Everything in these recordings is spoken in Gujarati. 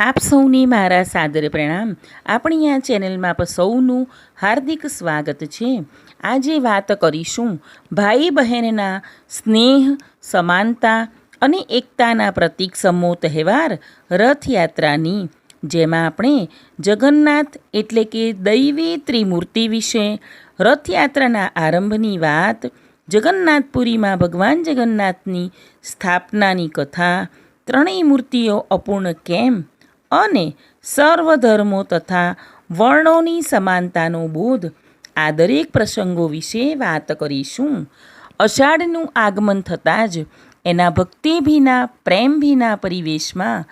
આપ સૌને મારા સાદર પ્રણામ. આપણી આ ચેનલમાં આપ સૌનું હાર્દિક સ્વાગત છે. આજે વાત કરીશું ભાઈ બહેનના સ્નેહ, સમાનતા અને એકતાના પ્રતીક સમૂહ તહેવાર રથયાત્રાની, જેમાં આપણે જગન્નાથ એટલે કે દૈવી ત્રિમૂર્તિ વિશે રથયાત્રાના આરંભની વાત, જગન્નાથપુરીમાં ભગવાન જગન્નાથની સ્થાપનાની કથા, ત્રણેય મૂર્તિઓ અપૂર્ણ કેમ અને સર્વધર્મો તથા વર્ણોની સમાનતાનો બોધ આ દરેક પ્રસંગો વિશે વાત કરીશું. અષાઢનું આગમન થતાં જ એના ભક્તિભીના પ્રેમભીના પરિવેશમાં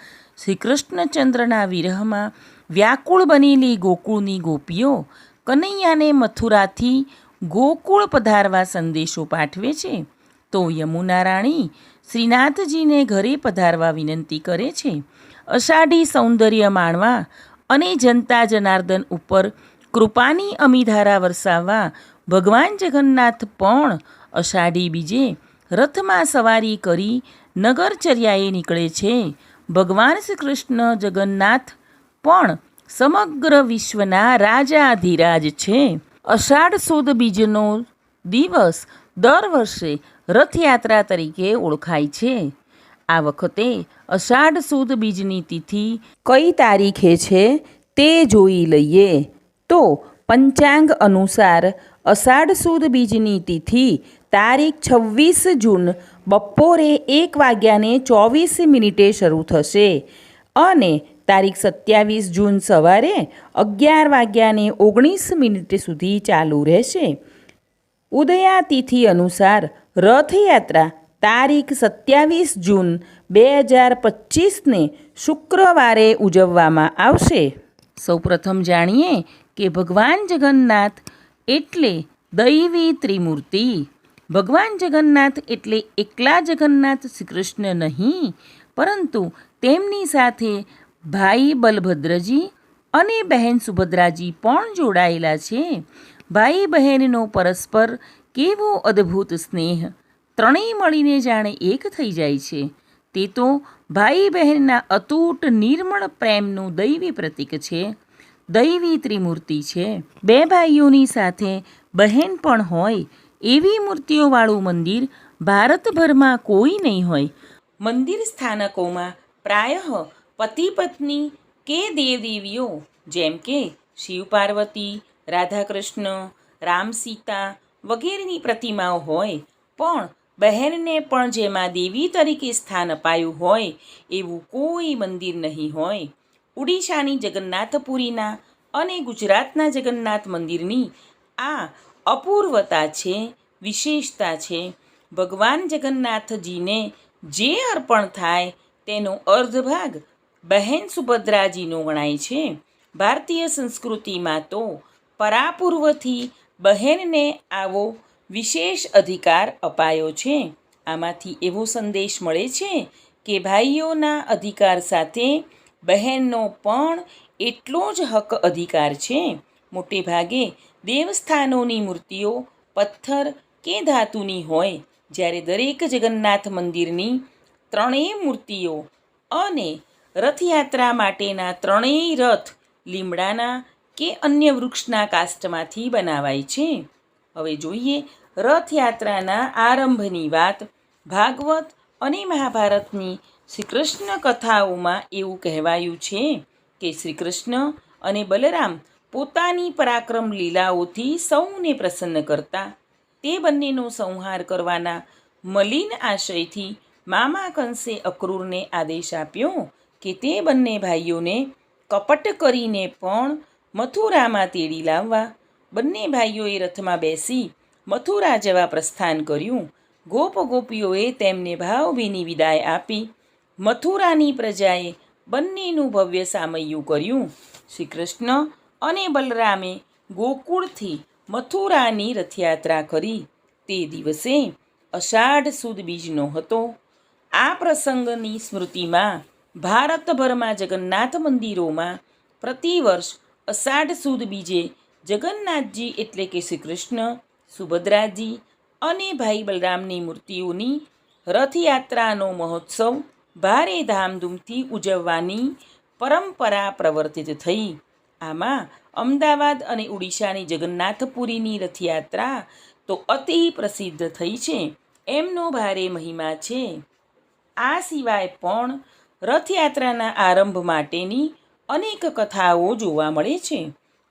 શ્રી કૃષ્ણચંદ્રના વિરહમાં વ્યાકુળ બનેલી ગોકુળની ગોપીઓ કનૈયાને મથુરાથી ગોકુળ પધારવા સંદેશો પાઠવે છે. તો યમુના રાણી શ્રીનાથજીને ઘરે પધારવા વિનંતી કરે છે. અષાઢી સૌંદર્ય માણવા અને જનતા જનાર્દન ઉપર કૃપાની અમીધારા વરસાવવા ભગવાન જગન્નાથ પણ અષાઢી બીજે રથમાં સવારી કરી નગરચર્યાએ નીકળે છે. ભગવાન શ્રી કૃષ્ણ જગન્નાથ પણ સમગ્ર વિશ્વના રાજાધિરાજ છે. અષાઢ સુદ બીજનો દિવસ દર વર્ષે રથયાત્રા તરીકે ઓળખાય છે. આ વખતે અષાઢ સુદ બીજની તિથિ કઈ તારીખે છે તે જોઈ લઈએ. તો પંચાંગ અનુસાર અષાઢ સુદ બીજની તિથિ તારીખ છવ્વીસ જૂન બપોરે એક વાગ્યાને ચોવીસ મિનિટે શરૂ થશે અને તારીખ સત્યાવીસ જૂન સવારે અગિયાર વાગ્યાને ઓગણીસ મિનિટ સુધી ચાલુ રહેશે. ઉદયાતિથિ અનુસાર રથયાત્રા તારીખ સત્યાવીસ જૂન બે હજાર પચીસને શુક્રવારે ઉજવવામાં આવશે. સૌપ્રથમ જાણીએ કે ભગવાન જગન્નાથ એટલે દૈવી ત્રિમૂર્તિ. ભગવાન જગન્નાથ એટલે એકલા જગન્નાથ શ્રી કૃષ્ણ નહીં, પરંતુ તેમની સાથે ભાઈ બલભદ્રજી અને બહેન સુભદ્રાજી પણ જોડાયેલા છે. ભાઈ બહેનનો પરસ્પર કેવો અદ્ભુત સ્નેહ ત્રણેય મળીને જાણે એક થઈ જાય છે. તે તો ભાઈ બહેનના અતૂટ નિર્મળ પ્રેમનું દૈવી પ્રતીક છે. દૈવી ત્રિમૂર્તિ છે. બે ભાઈઓની સાથે બહેન પણ હોય. એવી મૂર્તિઓવાળું મંદિર ભારતભરમાં કોઈ નહીં હોય. મંદિર સ્થાનકોમાં પ્રાયઃ પતિ પત્ની કે દેવદેવીઓ, જેમ કે શિવ પાર્વતી, રાધાકૃષ્ણ, રામ સીતા વગેરેની પ્રતિમાઓ હોય. પણ બહેનને પણ જેમાં દેવી તરીકે સ્થાન અપાયું હોય, એવું કોઈ મંદિર નહીં હોય. ઓડિશાની જગન્નાથપુરીના અને ગુજરાતના જગન્નાથ મંદિરની આ અપૂર્વતા છે, વિશેષતા છે. ભગવાન જગન્નાથજીને જે અર્પણ થાય, તેનો અર્ધભાગ બહેન સુભદ્રાજીનો ગણાય છે. ભારતીય સંસ્કૃતિમાં તો પરાપૂર્વથી બહેનને આવો વિશેષ અધિકાર અપાયો છે. આમાંથી એવો સંદેશ મળે છે કે ભાઈઓના અધિકાર સાથે બહેનનો પણ એટલો જ હક અધિકાર છે. મોટે ભાગે દેવસ્થાનોની મૂર્તિઓ પથ્થર કે ધાતુની હોય, જ્યારે દરેક જગન્નાથ મંદિરની ત્રણેય મૂર્તિઓ અને રથયાત્રા માટેના ત્રણેય રથ લીમડાના કે અન્ય વૃક્ષના કાસ્ટમાંથી બનાવાય છે. હવે જોઈએ રથયાત્રાના આરંભની વાત. ભાગવત અને મહાભારતની શ્રી કૃષ્ણ કથાઓમાં એવું કહેવાયું છે કે શ્રી કૃષ્ણ અને બલરામ પોતાની પરાક્રમ લીલાઓથી સૌને પ્રસન્ન કરતા. તે બંનેનો સંહાર કરવાના મલિન આશયથી મામા કંસે અક્રૂરને આદેશ આપ્યો કે તે બંને ભાઈઓને કપટ કરીને પણ મથુરામાં તેડી લાવવા. બંને ભાઈઓએ રથમાં બેસી મથુરા જવા પ્રસ્થાન કર્યું. ગોપ ગોપીઓએ તેમને ભાવભીની વિદાય આપી. મથુરાની પ્રજાએ બંનેનું ભવ્ય સામૈયું કર્યું. શ્રી કૃષ્ણ અને બલરામે ગોકુળથી મથુરાની રથયાત્રા કરી. તે દિવસે અષાઢ સુદ બીજનો હતો. આ પ્રસંગની સ્મૃતિમાં ભારતભરમાં જગન્નાથ મંદિરોમાં પ્રતિવર્ષ અષાઢ સુદ બીજે જગન્નાથજી એટલે કે શ્રી કૃષ્ણ સુભદ્રાજી અને ભાઈ બલરામની મૂર્તિઓની રથયાત્રાનો મહોત્સવ ભારે ધામધૂમથી ઉજવવાની પરંપરા પ્રવર્તિત થઈ. આમાં અમદાવાદ અને ઓડિશાની જગન્નાથપુરીની રથયાત્રા તો અતિ પ્રસિદ્ધ થઈ છે, એમનો ભારે મહિમા છે. આ સિવાય પણ રથયાત્રાના આરંભ માટેની અનેક કથાઓ જોવા મળે છે.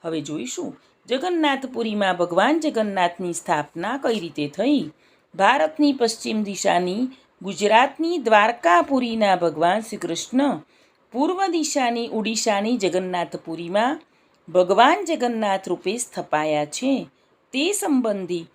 હવે જોઈશું. જગન્નાથપુરીમાં ભગવાન જગન્નાથની સ્થાપના કઈ રીતે થઈ? ભારતની પશ્ચિમ દિશાની, ગુજરાતની દ્વારકાપુરીના ભગવાન શ્રી કૃષ્ણ પૂર્વ દિશાની ઓડિશાની જગન્નાથપુરીમાં ભગવાન જગન્નાથ રૂપે સ્થપાયા છે. તે સંબંધી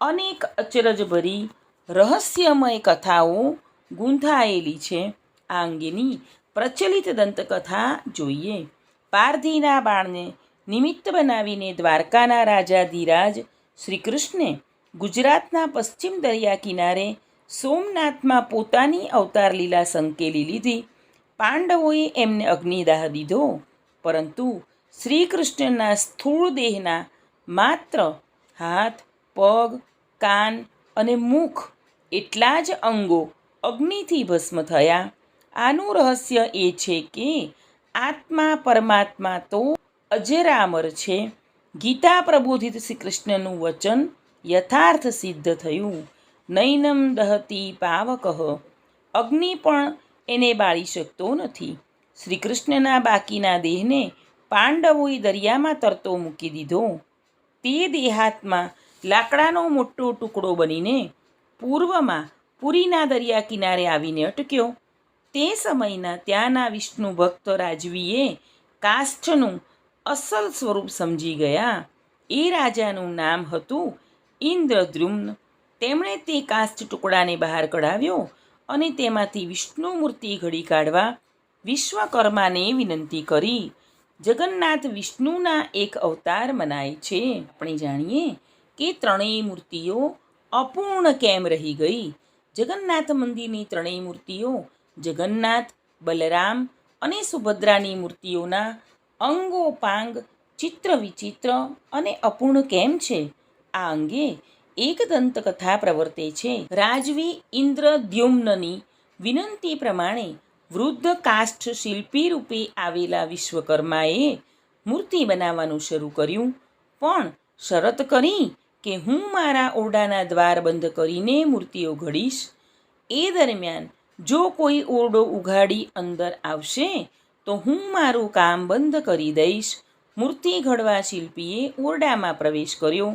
અનેક અચરજભરી રહસ્યમય કથાઓ ગૂંથાયેલી છે. આ અંગેની પ્રચલિત દંતકથા જોઈએ. પારધીના બાળને નિમિત્ત બનાવીને દ્વારકાના રાજા ધીરાજ શ્રી કૃષ્ણે ગુજરાતના પશ્ચિમ દરિયા કિનારે સોમનાથમાં પોતાની અવતાર લીલા સંકેલી લીધી. પાંડવોએ એમને અગ્નિદાહ દીધો, પરંતુ શ્રી કૃષ્ણના સ્થૂળ દેહના માત્ર હાથ, પગ, કાન અને મુખ એટલા જ અંગો અગ્નિથી ભસ્મ થયા. આનું રહસ્ય એ છે કે આત્મા પરમાત્મા તો અજરામર છે. ગીતા પ્રબોધિત શ્રી કૃષ્ણનું વચન યથાર્થ સિદ્ધ થયું. નૈનમ દહતી પાવકઃ. અગ્નિ પણ એને બાળી શકતો નથી. શ્રી કૃષ્ણના બાકીના દેહને પાંડવોએ દરિયામાં તરતો મૂકી દીધો. તે દેહાત્મા લાકડાનો મોટો ટુકડો બનીને પૂર્વમાં પુરીના દરિયા કિનારે આવીને અટક્યો. તે સમયના ત્યાંના વિષ્ણુ ભક્ત રાજવીએ કાષ્ઠનું અસલ સ્વરૂપ સમજી ગયા. એ રાજાનું નામ હતું ઇન્દ્રદ્રુમ્ન તેમણે તે કાસ્ટ ટુકડાને બહાર કઢાવ્યો અને તેમાંથી વિષ્ણુ મૂર્તિ ઘડી કાઢવા વિશ્વકર્માને વિનંતી કરી. જગન્નાથ વિષ્ણુના એક અવતાર મનાય છે. આપણે જાણીએ કે ત્રણેય મૂર્તિઓ અપૂર્ણ કેમ રહી ગઈ? જગન્નાથ મંદિરની ત્રણેય મૂર્તિઓ જગન્નાથ, બલરામ અને સુભદ્રાની મૂર્તિઓના અંગોપાંગ ચિત્ર વિચિત્ર અને અપૂર્ણ કેમ છે? આ અંગે એક દંતકથા પ્રવર્તે છે. રાજવી ઇન્દ્રદ્યુમ્નની વિનંતી પ્રમાણે વૃદ્ધ કાષ્ઠ શિલ્પી રૂપે આવેલા વિશ્વકર્માએ મૂર્તિ બનાવવાનું શરૂ કર્યું. પણ શરત કરી કે હું મારા ઓરડાના દ્વાર બંધ કરીને મૂર્તિઓ ઘડીશ. એ દરમિયાન જો કોઈ ઓરડો ઉઘાડી અંદર આવશે તો હું મારું કામ બંધ કરી દઈશ. મૂર્તિ ઘડવા શિલ્પીએ ઓરડામાં પ્રવેશ કર્યો.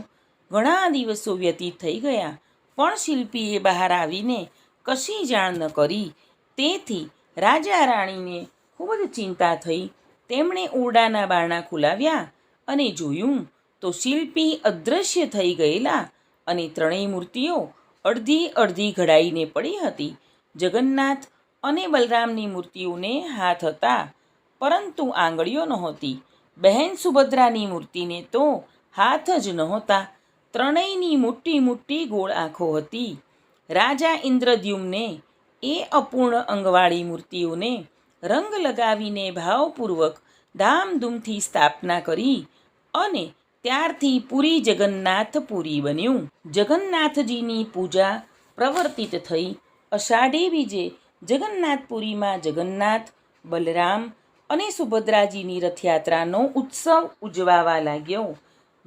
ઘણા દિવસો વ્યતીત થઈ ગયા, પણ શિલ્પીએ બહાર આવીને કશી જાણ ન કરી. તેથી રાજા રાણીને ખૂબ જ ચિંતા થઈ. તેમણે ઓરડાના બારણા ખોલાવ્યા અને જોયું તો શિલ્પી અદૃશ્ય થઈ ગયેલા અને ત્રણેય મૂર્તિઓ અડધી અડધી ઘડાઈને પડી હતી. જગન્નાથ અને બલરામની મૂર્તિઓને હાથ હતા. પરંતુ આંગળીઓ નહોતી. બહેન સુભદ્રાની મૂર્તિને તો હાથ જ નહોતા. ત્રણેયની મોટી મોટી ગોળ આંખો હતી. રાજા ઇન્દ્રદ્યુમ્ને એ અપૂર્ણ અંગવાળી મૂર્તિઓને રંગ લગાવીને ભાવપૂર્વક ધામધૂમથી સ્થાપના કરી અને ત્યારથી પુરી જગન્નાથપુરી બન્યું. જગન્નાથજીની પૂજા પ્રવર્તિત થઈ. અષાઢી બીજે જગન્નાથપુરીમાં જગન્નાથ, બલરામ અને સુભદ્રાજીની રથયાત્રાનો ઉત્સવ ઉજવાવા લાગ્યો.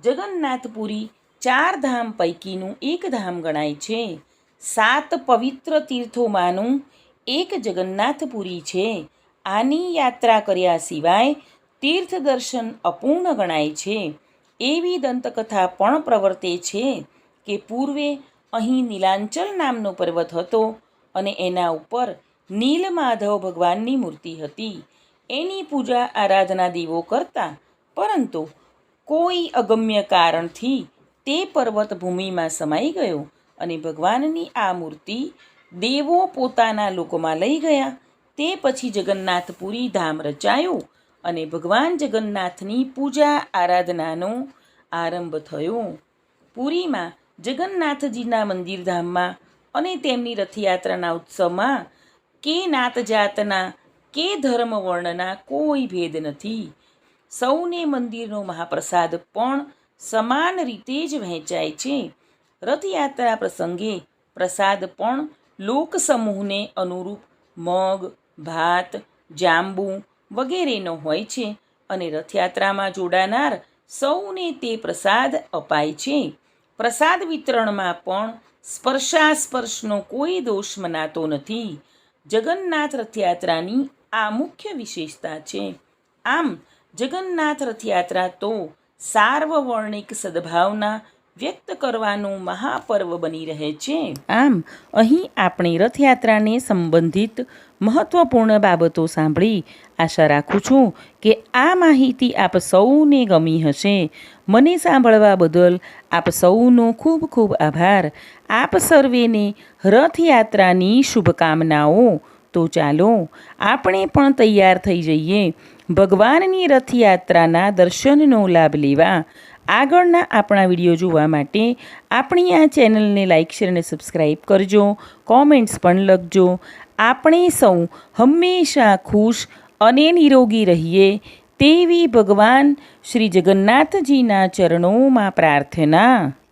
જગન્નાથપુરી ચાર ધામ પૈકીનું એક ધામ ગણાય છે. સાત પવિત્ર તીર્થોમાંનું એક જગન્નાથપુરી છે. આની યાત્રા કર્યા સિવાય તીર્થ દર્શન અપૂર્ણ ગણાય છે. એવી દંતકથા પણ પ્રવર્તે છે કે પૂર્વે અહીં નીલાંચલ નામનો પર્વત હતો અને એના ઉપર નીલમાધવ ભગવાનની મૂર્તિ હતી. એની પૂજા આરાધના દેવો કરતા. પરંતુ કોઈ અગમ્ય કારણથી તે પર્વત ભૂમિમાં સમાઈ ગયો અને ભગવાનની આ મૂર્તિ દેવો પોતાના લોકોમાં લઈ ગયા. તે પછી જગન્નાથપુરી ધામ રચાયું અને ભગવાન જગન્નાથની પૂજા આરાધનાનો આરંભ થયો. પુરીમાં જગન્નાથજીના મંદિર ધામમાં અને તેમની રથયાત્રાના ઉત્સવમાં કે નાત જાતના કે ધર્મ વર્ણના કોઈ ભેદ નથી. સૌને મંદિરનો મહાપ્રસાદ પણ સમાન રીતે જ વહેંચાય છે. રથયાત્રા પ્રસંગે પ્રસાદ પણ લોકસમૂહને અનુરૂપ મગ, ભાત, જાંબુ વગેરેનો હોય છે અને રથયાત્રામાં જોડાનાર સૌને તે પ્રસાદ અપાય છે. પ્રસાદ વિતરણમાં પણ સ્પર્શાસ્પર્શનો કોઈ દોષ મનાતો નથી. જગન્નાથ રથયાત્રાની આ મુખ્ય વિશેષતા છે. આમ, જગન્નાથ રથયાત્રા તો સાર્વવર્ણિક સદભાવના વ્યક્ત કરવાનું મહાપર્વ બની રહે છે. આમ, અહીં આપણે રથયાત્રાને સંબંધિત મહત્વપૂર્ણ બાબતો સાંભળી આશા રાખું છું કે આ માહિતી આપ સૌને ગમી હશે. મને સાંભળવા બદલ આપ સૌનો ખૂબ ખૂબ આભાર. આપ સર્વેને રથયાત્રાની શુભકામનાઓ તો ચાલો આપણે પણ તૈયાર થઈ જઈએ ભગવાનની રથયાત્રાના દર્શનનો લાભ લેવા. આગળના આપણા વીડિયો જોવા માટે આપણી આ ચેનલને લાઇક, શેર અને સબસ્ક્રાઈબ કરજો. કોમેન્ટ્સ પણ લખજો. આપણે સૌ હંમેશા ખુશ અને નિરોગી રહીએ તેવી ભગવાન શ્રી જગન્નાથજીના ચરણોમાં પ્રાર્થના.